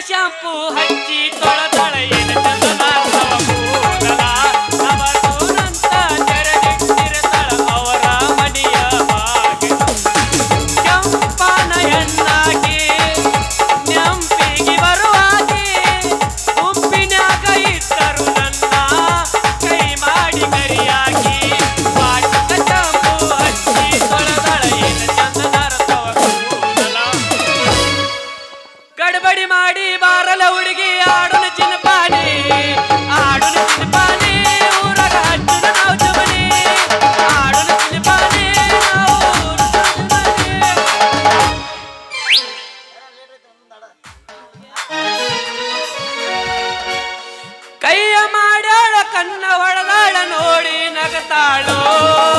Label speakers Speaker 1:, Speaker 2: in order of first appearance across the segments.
Speaker 1: Shampoo ಹಚ್ಚಿ ತೊಳೆದಳ ಏನು ಚಂದನ ನೋಡಿ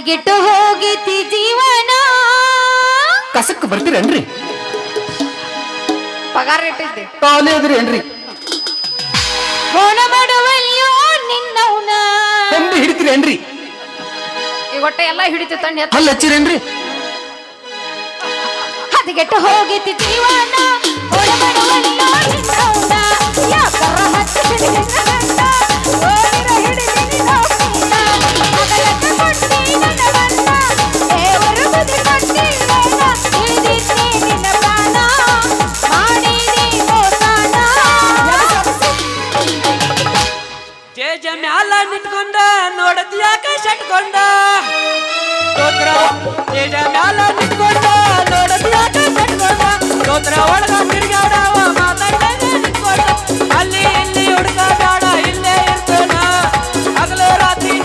Speaker 2: ಹದಗೆಟ್ಟು ಹೋಗಿತಿ ಜೀವನ.
Speaker 3: ಕಸಕ್ ಬರ್ತೀರೇನ್ರಿ?
Speaker 2: ಪಗಾರ ಇಟ್ಟಿದ್ದೆ.
Speaker 3: ಏನ್ರಿ? ಅದ್ರೇನ್ರಿ
Speaker 2: ಫೋನ ಮಾಡುವಲ್ಲೋ ನಿನ್ನವನ
Speaker 3: ಕೊಂಬಿ ಹಿಡಿತೀರೇನ್ರಿ
Speaker 2: ಈ ಹೊಟ್ಟೆ ಎಲ್ಲ ಹಿಡಿತು ತಣ್ಣೆ
Speaker 3: ಹಲ್ಲ ಹಚ್ಚಿರೇನ್ರಿ?
Speaker 2: ಹದಗೆಟ್ಟು ಹೋಗಿತಿ ಜೀವನ. ಫೋನ ಮಾಡುವಲ್ಲೋ ನಿನ್ನವನ ಯಾಕರ ಹಚ್ಚಿದೆ ನಿನ್ನ ಓಡಿರ ಹಿಡಿದಿನಿ
Speaker 1: ನಿಂತ್ಕೊಂಡ ನೋಡದ್ ಯಾಕ ಶಟ್ಕೊಂಡ ಜೇಜ ಮ್ಯಾಲ ಅಲ್ಲಿ ಇಲ್ಲಿ ಹುಡುಕ ಬೇಡ ಇಲ್ಲೇ ಇರ್ತೇನ ಹಗಲು ರಾತ್ರಿ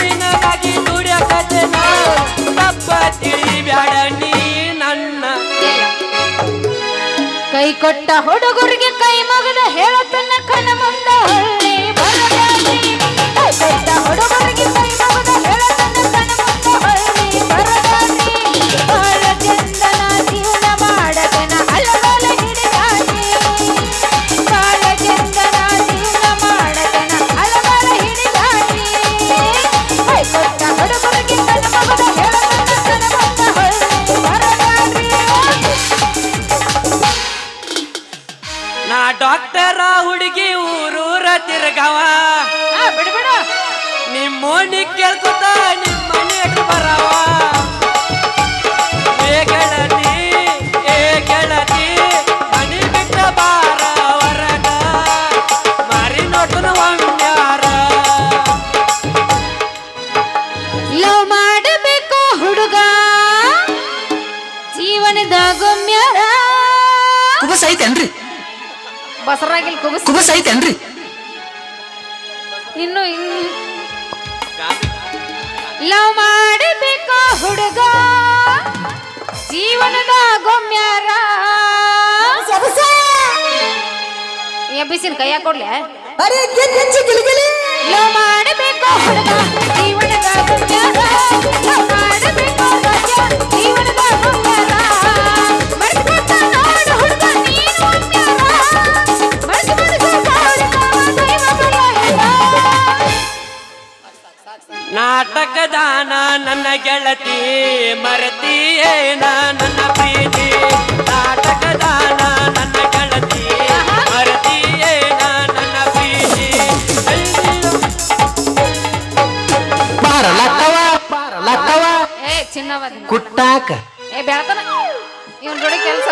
Speaker 1: ತಿಳಿ ಬ್ಯಾಡ
Speaker 2: ಕೈ ಕೊಟ್ಟ ಹುಡುಗರಿಗೆ ಕೈ ಮಗದ ಹೇಳತನ
Speaker 3: ಇನ್ನು ಐತೇನ್ರಿ
Speaker 2: ಇನ್ನು ಲವ್ ಮಾಡಬೇಕು ಹುಡುಗ? ಜೀವನದ ಗೊಮ್ಯಾರ? ಎಬ್ಬಿಸಿನ ಕೈಯಾಗ ಕೊಡ್ಲೆ? ಲವ್ ಮಾಡಬೇಕು ಹುಡುಗ? ಜೀವನದ ಗೊಮ್ಯಾರ?
Speaker 1: ನಾಟಕದಾನ ನನ್ನ ಗೆಳತಿ ಮರತಿಯೇನ ನನ್ನ ಪ್ರೀತಿ. ನಾಟಕದಾನ ನನ್ನ ಗೆಳತಿ ಮರತಿಯೇನ ನನ್ನ ಪ್ರೀತಿ.
Speaker 3: ಬಾರಲಕ್ಕವ ಬಾರಲಕ್ಕವ.
Speaker 2: ಏ ಚಿನ್ನವ
Speaker 3: ಕುಟ್ಟಾಕ.
Speaker 2: ಏ ಬೆಳತನ ಇವನ್ ಜೋಡಿ ಕೆಲಸ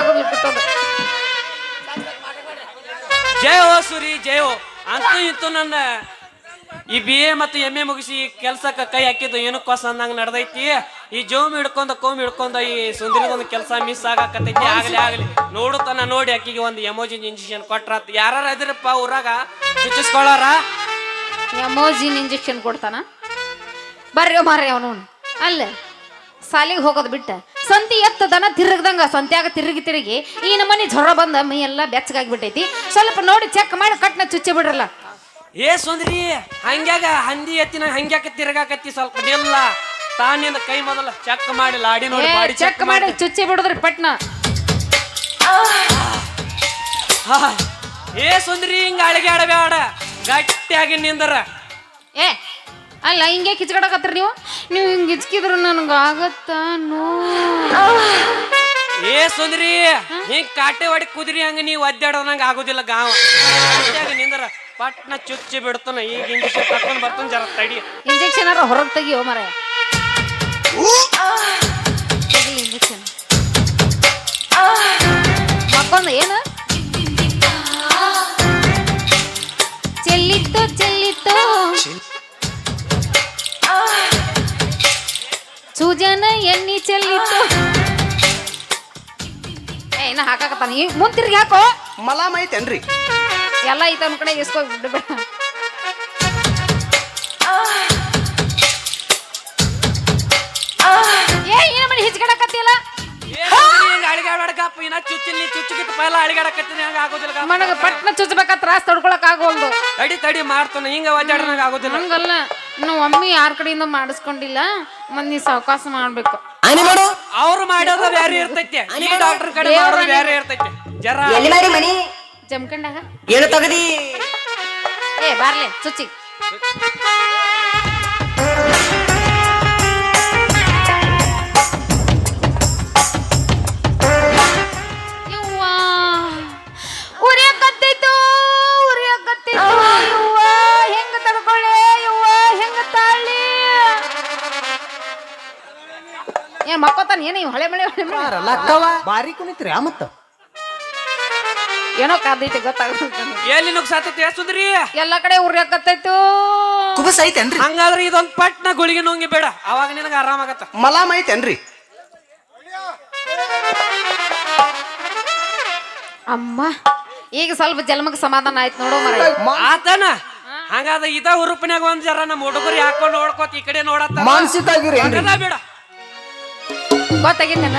Speaker 1: ಜಯ ಓ ಸುರಿ ಜಯ. ಓ ಅಂತೂ ಇಂತೂ ನನ್ನ ಈ ಬಿ ಎ ಮತ್ತು ಎಂ ಎ ಮುಗಿಸಿ ಕೆಲ್ಸಕ್ಕೆ ಕೈ ಹಾಕಿದ್ದು ಏನು ಕೊಸ ಅಂದಂಗೆ ನಡೆದೈತಿ? ಈ ಜೋಮ್ ಹಿಡ್ಕೊಂಡ ಕೋಮ್ ಹಿಡ್ಕೊಂಡ ಈ ಸುಂದರಿದೊಂದು ಕೆಲಸ ಮಿಸ್ ಆಗಕತ್ತೈತಿ. ಆಗಲಿ ಆಗಲಿ. ನೋಡುತ್ತಾನ ನೋಡಿ ಅಕ್ಕಿಗೆ ಒಂದು ಎಮೋಜಿನ್ ಇಂಜೆಕ್ಷನ್ ಕೊಟ್ರಾತ್ ಯಾರು ಇದ್ರಪ್ಪ ಊರಾಗ? ಚುಚ್ಚಿಸ್ಕೊಳ್ಳಾರ?
Speaker 2: ಎಮೋಜಿನ್ ಇಂಜೆಕ್ಷನ್ ಕೊಡ್ತಾನ? ಬರ್ರಿ ಮಾರ್ರಿ ಅವನು. ಅಲ್ಲೇ ಸಾಲಿಗೆ ಹೋಗೋದು ಬಿಟ್ಟ. ಸಂತಿ ಎತ್ತ ದನ ತಿರುಗ್ದಂಗ, ಸಂತ್ಯಾಗ ತಿರುಗಿ ತಿರುಗಿ ಈ ನಮ್ಮನೆ ಜ್ವರ ಬಂದ ಮೈ ಎಲ್ಲ ಬೆಚ್ಚಗಾಗ್ಬಿಟ್ಟೈತಿ. ಸ್ವಲ್ಪ ನೋಡಿ ಚೆಕ್ ಮಾಡಿ ಕಟ್ನ ಚುಚ್ಚಿ ಬಿಡ್ರಲ್ಲ.
Speaker 1: ಏ ಸುಂದ್ರಿ ಹಂಗ್ಯಾಗ ಹಂದಿ ಎತ್ತಿನ ಹಂಗ್ಯಾಕ ತಿರ್ಗಾಕತ್ತಿ ಸ್ವಲ್ಪ ನಿಲ್ಲ ತಾನಿಂದ ಕೈ ಮೊದಲ ಚೆಕ್ ಮಾಡಿ ಲಾಡಿ ನೋಡಿ ಮಾಡಿ
Speaker 2: ಚೆಕ್ ಮಾಡಿ ಚುಚ್ಚಿ ಬಿಡುದ್ರಿ ಪಟ್ನ.
Speaker 1: ಏ ಸುಂದ್ರಿ ಹಿಂಗ ಅಳಿಗೆ ಆಡಬೇಡ ಗಟ್ಟಿಯಾಗಿ ನಿಂದ್ರ.
Speaker 2: ಏ ಅಲ್ಲ ಹಿಂಗೆ ಕಿಚ್ಕಡಕತ್ರ ನೀವು? ನೀವು ಹಿಂಗೆ ಕಿಚ್ಕಿದ್ರು ನನಗೆ ಆಗತ್ತ ನೋ
Speaker 1: ಏ ಸುಂದ್ರಿ ಹಿಂಗ್ ಕಾಟೆ ಹೊಡಿ ಕುದ್ರಿ ಹಂಗ ನೀವು ಒದ್ದಾಡೋ ನಂಗೆ ಆಗೋದಿಲ್ಲ ಗಾವ. ಗಟ್ಟಿಯಾಗಿ ನಿಂದರ. ಪಟ್ನ ಚುಚ್ಚಿ ಬಿಡ್ತಾನ ಈಗ ಇಂಜೆಕ್ಷನ್ ತಕೊಂಡ್ ಬರ್ತಾನ ಜರ ತಡಿ.
Speaker 2: ಇಂಜೆಕ್ಷನ್ ಅರ ಹೊರಗೆ ತೆಗಿಯೋ ಮರ. ಇಂಜೆಕ್ಷನ್ ಮಕ್ಕೊಂದು ಏನು? ಚೆಲ್ಲಿತ್ತು ಚೆಲ್ಲಿತ್ತು. ಸೂಜನ ಎಣ್ಣಿ ಚೆಲ್ಲಿತ್ತು. ಏ ಇನ್ನ ಹಾಕಾಕತ್ತಾನ. ಈ ಮುಂತಿರ್ಗಿ ಹಾಕೋ.
Speaker 3: ಮಲಾಮ್ ಐತೇನ್ರಿ
Speaker 2: ಎಲ್ಲ ಐತ ಒಂದ್ ಕಡೆ ಇಸ್ಕೊ ಬಿಡು ಬೇಡ ಏ ಏನ ಮಾಡಿ ಹಿಚ್ಕಡಕತ್ತಿಲ್ಲ
Speaker 1: ಏ ಸುಂದ್ರಿ ಹಿಂಗ್ ಅಳಿಗೆ ಆಡಬೇಡಕಪ್ಪ ಇನ್ನ ಪೈಲ ಅಳಿಗಾಡಕತ್ತೀನಿ ಹಂಗ ಆಗೋದಿಲ್ಲ.
Speaker 2: ನನಗ ಪಟ್ನ ಚುಚ್ಚಬೇಕ ತ್ರಾಸ್ ತಡ್ಕೊಳಕ್ ಆಗೋಲ್ದು.
Speaker 1: ತಡಿ ತಡಿ ಮಾಡ್ತಾನ. ಹಿಂಗ ಒದ್ದಾಡೋದಂಗ ಆಗುದಿಲ್ಲ.
Speaker 2: ಹಂಗಲ್ಲ ಇನ್ನು ಒಮ್ಮೆ ಯಾರ ಕಡೆಯಿಂದ ಮಾಡಿಸ್ಕೊಂಡಿಲ್ಲ ಮಂದಿ ಸಾವಕಾಶ ಮಾಡ್ಬೇಕು.
Speaker 1: ಅವ್ರು ಮಾಡೋದು ಬೇರೆ ಇರ್ತೈತಿ. ಡಾಕ್ಟರ್ ಕಡೆ ಮಾಡೋದು ಬೇರೆ ಇರ್ತೈತಿ. ಜರ
Speaker 4: ಎಲ್ಲಿ ಮನಿ?
Speaker 2: ಜಮ್ಕಂಡಾಗ?
Speaker 4: ಏನು ತಗದಿ.
Speaker 2: ಏ ಬಾರ್ಲೆ ಚುಚ್ಚಿ ಏನ್ ಮಕ್ಕೋತಾನ ಏನ ಇವ್ ಹಳೆ ಮಳೆ ಹೊಳೆ ಮಳೆ?
Speaker 5: ಲಕ್ಕವ ಬಾರಿ ಕುಣಿತ್ರಿ ಆ ಮತ್ತ.
Speaker 2: ಏನೋ ಕಾದೈತೆ ಗೊತ್ತಾಗುತ್ತೆ
Speaker 1: ಎಲ್ಲಿ ನುಗ್ಸಾತೈತಿ ಸುಂದ್ರಿ?
Speaker 2: ಎಲ್ಲ ಕಡೆ ಉರಿಯಕತ್ತೈತು
Speaker 5: ಕುಬಸ್ ಐತೇನ್ರಿ?
Speaker 1: ಹಂಗಾದ್ರೆ ಇದೊಂದ್ ಪಟ್ನ ಗುಳಿಗೆ ನುಂಗಿ ಬೇಡ. ಅವಾಗ ನಿನಗ ಆರಾಮಾಗತ್ತ
Speaker 5: ಮಲಾಮ್ ಐತೇನ್ರಿ?
Speaker 2: ಅಮ್ಮ ಈಗ ಸ್ವಲ್ಪ ಜನ್ಮಕ್ಕೆ ಸಮಾಧಾನ ಆಯ್ತು ನೋಡು ಮರ
Speaker 1: ಆತನ? ಹಂಗಾದ ಇದ ಹುರುಪಿನಾಗ ಒಂದ್ ಜರ ನಮ್ಮ ಹುಡುಗರು ಹಾಕೊಂಡು ನೋಡ್ಕೋತ ಈ ಕಡೆ ನೋಡತ್ತ
Speaker 5: ಮಾನಸಿಕ
Speaker 1: ಆಗಿರಿ ಬೇಡ.
Speaker 2: ಗೊತ್ತಾಗಿತ್ತೇನ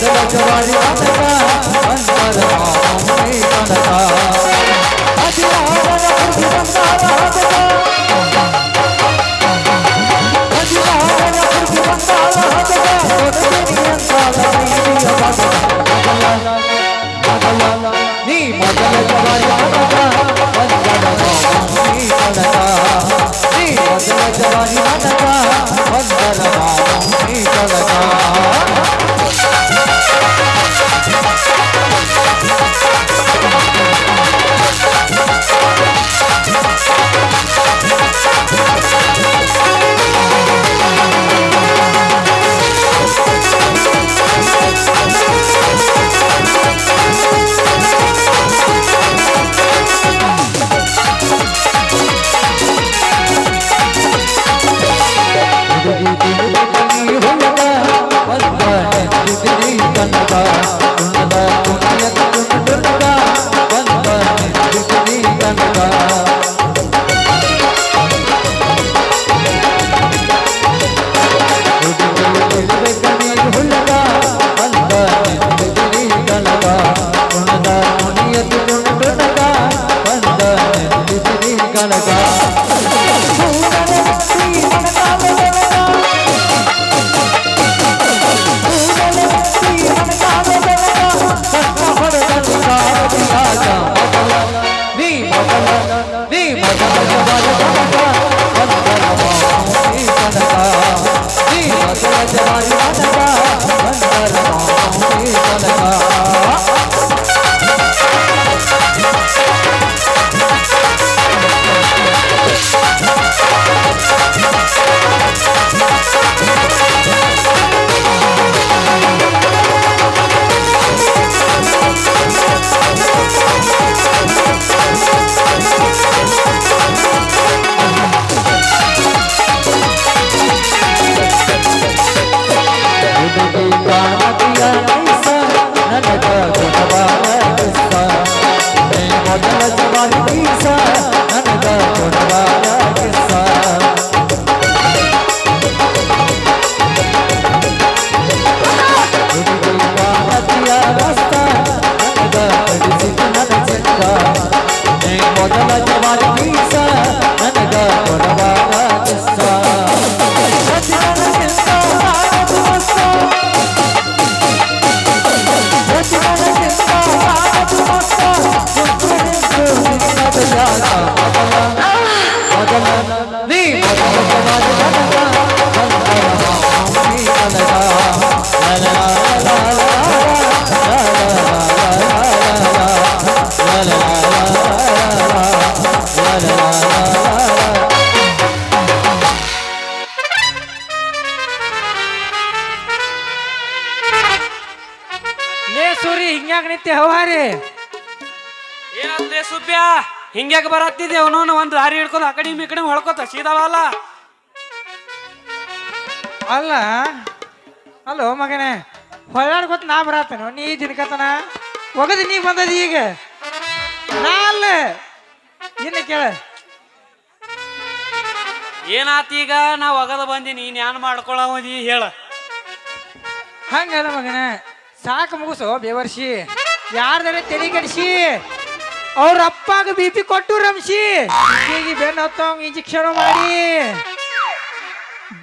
Speaker 6: ನೀ ಮೊದಲ
Speaker 7: ಸೂರಿ ಹಿಂಗ್ಯಾಗ ನಿತ್ಯ ಹವಾರಿ?
Speaker 1: ಏನಂದ್ರೆ ಸುಬ್ಬ್ಯಾ ಹಿಂಗ್ಯಾಕ ಬರತ್ತಿದ್ದೆ ಅವನು ಒಂದು ದಾರಿ ಹಿಡ್ಕೊಂಡು ಆ ಕಡೆ ಈ ಕಡೆ ಹೊಳ್ಕೊತ ಸೀದಾವಲ್ಲ?
Speaker 7: ಅಲ್ಲ ಅಲ್ಲೋ ಮಗನೇ ಗೊತ್ತು ನಾ ಬರತ್ತೇನು? ನೀ ದಿನಕತನ? ಒಗದು ನೀ ಬಂದದಿ ಈಗ? ನಾ ಅಲ್ಲ. ಇನ್ನು ಕೇಳ.
Speaker 1: ಏನಾತ್ ಈಗ? ನಾ ಒಗದ ಬಂದಿ ನೀನ್ ಏನ್ ಮಾಡ್ಕೊಳ್ಳಿ ಹೇಳ.
Speaker 7: ಹಂಗಲ್ಲ ಮಗನ ಸಾಕು ಮುಗಿಸು ಬೇವರ್ಸಿ ಯಾರ್ದಾರೆ ತಲೆ ಕೆಡಿಸಿ. ಅವ್ರ ಅಪ್ಪಾಗ ಬಿ ಪಿ ಕೊಟ್ಟು ರಮಿಸಿ ಹೀಗೆ ಬೆನ್ನು ಹತ್ತವಂಗ ಇಂಜೆಕ್ಷನ್ ಮಾಡಿ.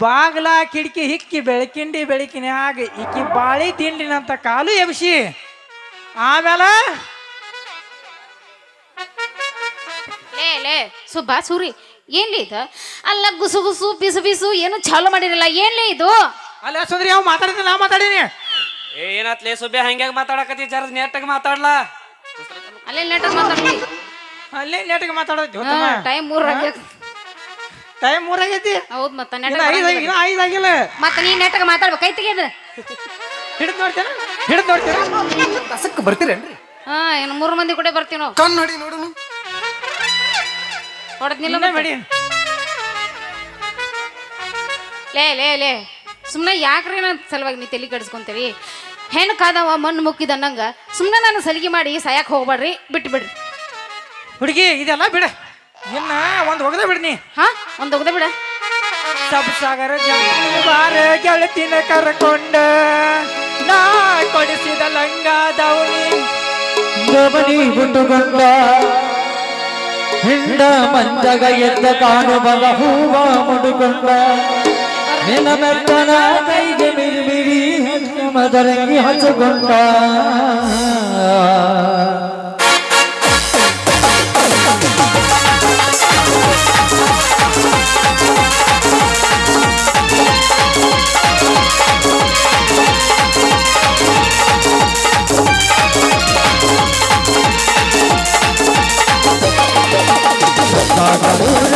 Speaker 7: ಬಾಗ್ಲ ಕಿಟಕಿ ಹಿಕ್ಕಿ ಬೆಳಕಿಂಡಿ ಬೆಳಕಿನ್ಯಾಗ ಇಕ್ಕಿ ಬಾಳಿ ತಿಂಡಿನಂತ ಕಾಲು ಎಬ್ಸಿ. ಆಮೇಲೆ
Speaker 2: ಲೇ ಲೇ ಸುಬ್ಬಾ ಸೂರಿ ಏನ್ಲಿ ಇದು? ಅಲ್ಲ ಗುಸು ಗುಸು ಬಿಸು ಬಿಸು ಏನು ಚಾಲು ಮಾಡಿರಲ್ಲ ಏನ್ಲಿ ಇದು?
Speaker 7: ಅಲ್ಲ ಸುಂದ್ರಿ ಅವ್ ಮಾತಾಡಿದ್ರೆ ನಾ ಮಾತಾಡೀನಿ.
Speaker 1: ಏನಾತ್ಲೇ ಸುಬ್ಬೆ ಹಂಗ್ಯಾಗ ಮಾತಾಡಕತ್ತಿ? ಜರ ನೆಟ್ಟಗೆ ಮಾತಾಡ್ಲಾ?
Speaker 2: ಅಲ್ಲೇ ನೆಟ್ಟ ಮಾತಾಡ್ಲಿ.
Speaker 7: ಅಲ್ಲೇ ನೆಟ್ಗೆ ಮಾತಾಡೋದು?
Speaker 2: ಟೈಮ್ ಮೂರ್
Speaker 7: ಟೈಮ್ ಮೂರಾಗೈತಿ
Speaker 2: ಹೌದ್ ಮತ್ತ
Speaker 7: ನೆಟ್ ಐದು ಆಗಿಲ್ಲ.
Speaker 2: ಮತ್ತ ನೀ ನೆಟ್ಟಗ ಮಾತಾಡ್ಬೇಕು. ಕೈ ತೆಗೆದ
Speaker 7: ಹಿಡಿದು ನೋಡ್ತೇನೆ ಹಿಡಿದು ನೋಡ್ತೇನೆ
Speaker 3: ಕಸಕ್ಕೆ ಬರ್ತೀರೇನ್ರಿ?
Speaker 2: ಹಾ ಏನು ಮೂರು ಮಂದಿ ಕೂಡ ಬರ್ತೀವಿ ನಾವು.
Speaker 3: ಕಣ್ ನೋಡಿ ನೋಡುನು.
Speaker 2: ಹೊಡೆದ್ನಿಲ್ಲ
Speaker 7: ನಿಲ್ಲ ಮಾಡಿ
Speaker 2: ಲೇ ಲೇ ಲೇ. ಸುಮ್ಮನೆ ಯಾಕ್ರಿ ನನ್ನ ಸಲುವಾಗಿ ನೀ ತಲೆ ಕೆಡಿಸ್ಕೊಂತೀರಿ? ಹೆಣ್ಣು ಕಾದವ ಮಣ್ಣು ಮುಕ್ಕಿದ ನಂಗೆ ಸುಮ್ಮನೆ ನಾನು ಸಲಿಗೆ ಮಾಡಿ ಸಾಯಕ್ಕೆ ಹೋಗ್ಬೇಡ್ರಿ ಬಿಟ್ಟು ಬಿಡ್ರಿ
Speaker 7: ಹುಡುಗಿ ಇದೆಲ್ಲ ಬಿಡ. ಇನ್ನ ಒಂದ್ ಒಗದ ಬಿಡ್ನಿ
Speaker 2: ಹಾ ಒಂದು ಒಗ್ದ ಬಿಡ.
Speaker 7: ಸಬ್ ಸಾಗರ ಬಾರ ಗೆಳತಿನ ಕರ್ಕೊಂಡ ನಾ ಕೊಡಿಸಿದ ಲಂಗ ದೌನಿ.
Speaker 6: ಗಮನಿ ಬಿಟ್ಟುಕೊಂಡ ಹಿಂಡ ಮಂಜಗ ಎದ್ದ ಕಾಣುವ ಹೂವ ಮುಡುಕೊಂಡ ನಿನ್ನ ಮೆತ್ತನ ಕೈಗೆ ಮಿರಿ ಮಿರಿ ಹೆಣ್ಣು ಮದರಂಗಿ ಹಚ್ಚಿಕೊಂಡ ಸಾಗರೂರ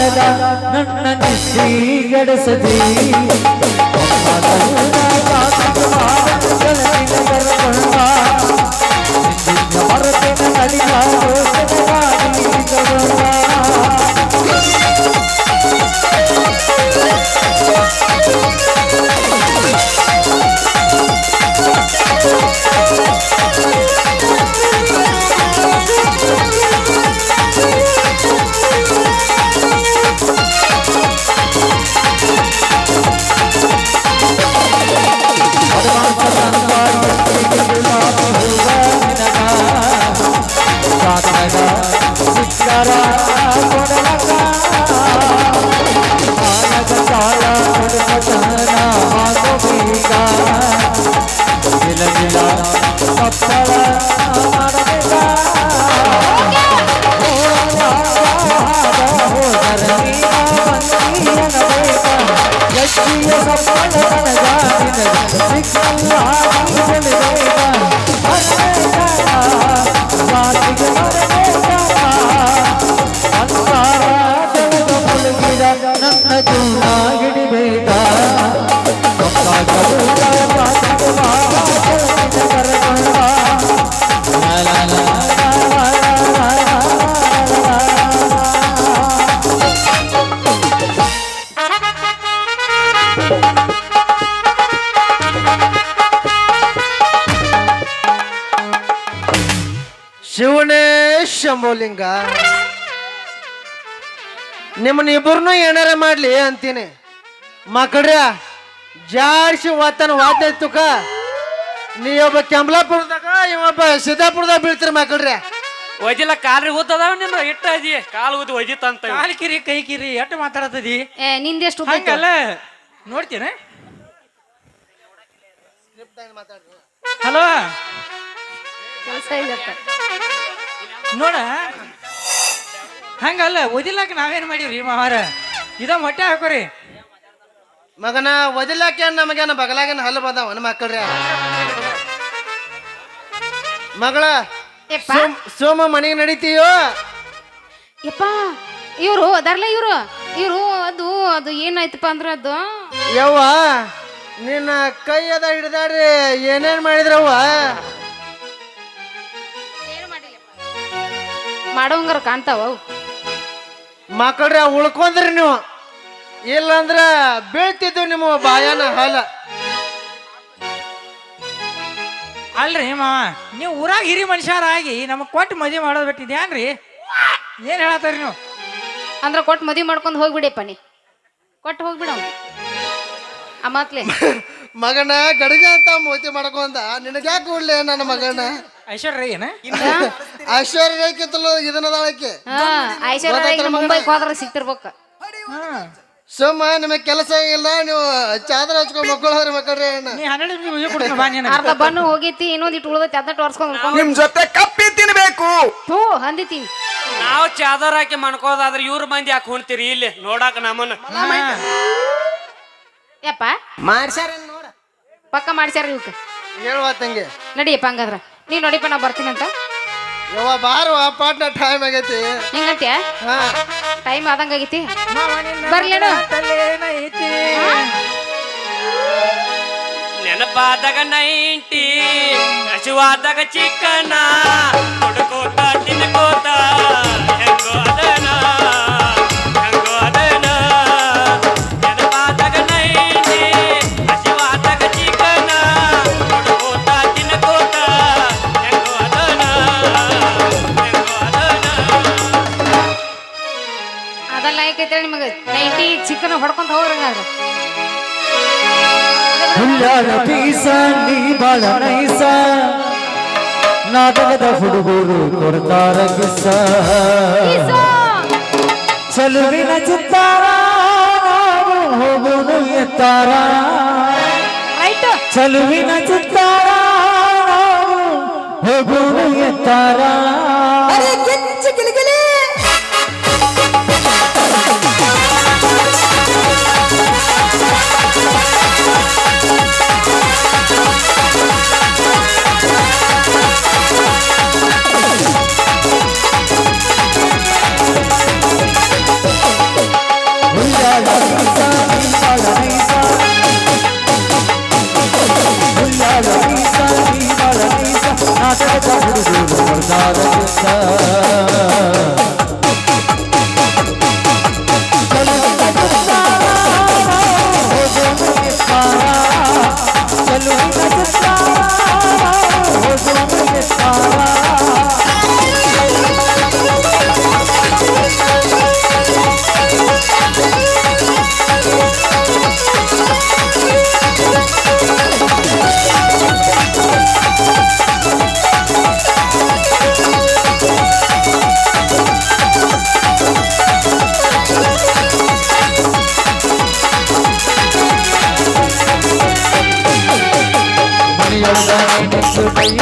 Speaker 6: ಅನದ ನನ್ನ ನಿದ್ದಿಗಡಸದಿ
Speaker 3: ನಿಮ್ಮನ್ನ ಇಬ್ಬರನ್ನೂ ಏನಾರ ಮಾಡ್ಲಿ ಅಂತೀನಿ. ಮಕ್ಕಳ್ರ ಜಾರ್ಸಿ ವಾತನ ವಾದ್ಯ ತುಕ. ನೀ ಒಬ್ಬ ಕೆಂಬಲಾಪುರದಾಗ ಇವೊಬ್ಬ ಸಿದ್ದಾಪುರದಾಗ ಬೀಳ್ತೀರಿ ಮಕ್ಕಳ್ರೆ
Speaker 1: ಒಜಿಲ್ಲ ಕಾಲ್ರಿ ಊತದಾವ ನಿನ್ನ ಇಟ್ಟ ಅದಿ ಕಾಲು ಊದಿ ಒದಿತಂತ ಇವ.
Speaker 7: ಕಾಲ್ ಕಿರಿ ಕೈ ಕಿರಿ ಎಟ್ಟು ಮಾತಾಡತದಿ
Speaker 2: ಏ ನಿಂದೆಷ್ಟು?
Speaker 7: ಹಂಗಲ್ಲ ನೋಡ್ತೀನ. ಹಲೋ?
Speaker 2: ಕೆಲಸ
Speaker 7: ನೋಡ ಹಂಗಲ್ಲ ಓದಿಲಾಕ ನಾವೇನ್ ಮಾಡೀವ್ರಿ ಮಾವಾರ ಇದ ಮೊಟ್ಟೆ ಹಾಕೋರಿ.
Speaker 3: ಮಗನ ಒದಿಲಾಕೆ ನಮಗೇನ ಬಗಲಾಗೇನ ಹಲ್ಲು ಬಂದಾವ ಮಕ್ಕಳ್ರಿ ಮಗಳ
Speaker 2: ಯಪ್ಪ
Speaker 3: ಸೋಮ್ ಸೋಮ ಮನೆಗೆ ನಡೀತೀಯೋ?
Speaker 2: ಯಪ್ಪ ಇವರು ಅದಾರಲ್ಲ ಇವರು? ಇವರು ಅದು ಅದು ಏನಾಯ್ತಪ್ಪ ಅಂದ್ರೆ ಅದು?
Speaker 3: ಯವ್ವ ನಿನ್ನ ಕೈ ಅದ ಹಿಡ್ದಾಡ್ರಿ ಏನೇನ್ ಮಾಡಿದ್ರವ್ವ?
Speaker 2: ಮಾಡೋಂಗಾರ ಕಾಣ್ತಾವ ಅವು.
Speaker 3: ಮಕ್ಕಳ್ರೆ ಉಳ್ಕೊಂಡ್ರಿ ನೀವು. ಇಲ್ಲಂದ್ರ ಬೀಳ್ತಿದ್ವು ನಿಮ್ಮ ಬಾಯನ ಹಾಲ.
Speaker 7: ಅಲ್ರಿ ಮಾವ ನೀವು ಊರಾಗ ಹಿರಿ ಮನುಷ್ಯರಾಗಿ ನಮಗ್ ಕೊಟ್ಟು ಮದುವೆ ಮಾಡೋದ್ ಬಿಟ್ಟಿದ್ಯಾನ್ರಿ ಏನ್ ಹೇಳತ್ತಾರಿ ನೀವು?
Speaker 2: ಅಂದ್ರ ಕೊಟ್ಟು ಮದುವೆ ಮಾಡ್ಕೊಂಡು ಹೋಗ್ಬಿಡಿ ನೀ. ಕೊಟ್ಟು ಹೋಗ್ಬಿಡ ಆ ಮಾತ್ಲೆ.
Speaker 3: ಮಗನ ಗಡಿಗೆ ಅಂತ ಮೋತಿ ಮಾಡ್ಕೊಂಡ ನಿನಗ್ಯಾಕೆ ಕೊಡ್ಲಿ ನನ್ನ ಮಗನ?
Speaker 7: ಐಶ್ವರ್ಯ ಏನ
Speaker 3: ಐಶ್ವರ್ಯ ರೇಖಿತ್ತಲು ಇದನ್ನದಾಳಕ್ಕೆ
Speaker 2: ಹಾ ಐಶ್ವರ್ಯ ಮುಂಬೈಗೆ ಹೋದ್ರ ಸಿಕ್ತಿರ್ಬೇಕ
Speaker 3: ಸುಮ್ಮ ನಿಮಗೆ ಕೆಲಸ ಇಲ್ಲ ನೀವು ಚಾದರ ಹಚ್ಕೊಂಡು ಮಕ್ಕಳು ಮಕ್ಕಳ್ರಿ ಅಣ್ಣ.
Speaker 7: ನೀ ಹನ್ನೆರಡು ನಿಮಿಷ ಮದುವೆ ಕೊಡ್ತೀನಿ ಬಾ ನೀನು.
Speaker 2: ಅರ್ಧ ಬಣ್ಣು ಹೋಗೈತಿ ಇನ್ನೊಂದ್ ಇಟ್ಟು ಉಳ್ದೈತಿ ಅದನ್ನ ಟೋರ್ಸ್ಕೊಂಡ್
Speaker 5: ನಿಮ್ ಜೊತೆ ಕಪ್ಪಿ ತಿನ್ಬೇಕು.
Speaker 2: ಹ್ಞೂ ಹಂದಿತಿ.
Speaker 1: ನಾವು ಚಾದರ್ ಹಾಕಿ ಮನ್ಕೋದಾದ್ರೆ ಇವ್ರ ಮಂದಿ ಯಾಕೆ ಹೊಣ್ತೀರಿ ಇಲ್ಲಿ? ನೋಡಾಕ ನಮ್ಮನ್ನ.
Speaker 2: ಯಪ್ಪ?
Speaker 3: ಮಾಡ್ಸ್ಯಾರ ನೋಡ.
Speaker 2: ಪಕ್ಕ ಮಾಡ್ಸ್ಯಾರ ಇವಕ್ಕೆ?
Speaker 3: ಹೇಳುವ ತಂಗಿ
Speaker 2: ನಡಿಯಪ್ಪ ಹಂಗಾದ್ರ. ನೀವ್ ನೋಡಿಪ್ಪ ನಾ ಬರ್ತೀನಂತ ಅಂತ?
Speaker 3: ಯವ್ವ ಬಾರುವ ಪಾಟ್ನ ಟೈಮ್ ಆಗೈತಿ.
Speaker 2: ಹಿಂಗಂತ್ಯ?
Speaker 3: ಹಾ.
Speaker 2: ಟೈಮ್ ಆದಂಗ ಆಗೈತಿ? ಬರ್ಲೇನು
Speaker 7: ತಲೆನೈತಿ
Speaker 1: ನೆನಪಾದಾಗ ನೈಂಟಿ ಹಸಿವಾದಾಗ ಚಿಕ್ಕನ ಹುಡುಕೋತ ತಿನ್ಕೋತ ಹೆಂಗೋ ಅದನ. ನೈಂಟಿ
Speaker 2: ಚಿಕನ್ ಹೊಡ್ಕೊಂತ ಹೋಗ್ರಂಗಾದ್ರ
Speaker 6: ಹುಲ್ಲಾಡ ಪೀಸ ನೀ ಬಾಳ ನೈಸ ನಾಟಕದ ಹುಡುಗರು ಕೊಡ್ತಾರ ಕಿಸ. ಚಲುವಿನ ಚಿತ್ತಾರ ಹೋಗುನು ಎತ್ತಾರ. ಚಲುವಿನ ಚಿತ್ತಾರ ಹೋಗುನು ಎತ್ತಾರ.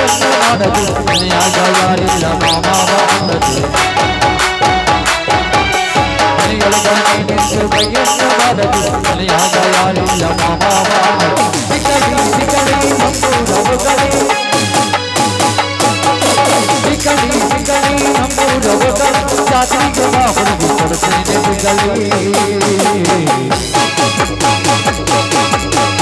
Speaker 6: السعادة يا شجر الأمامة Thank you.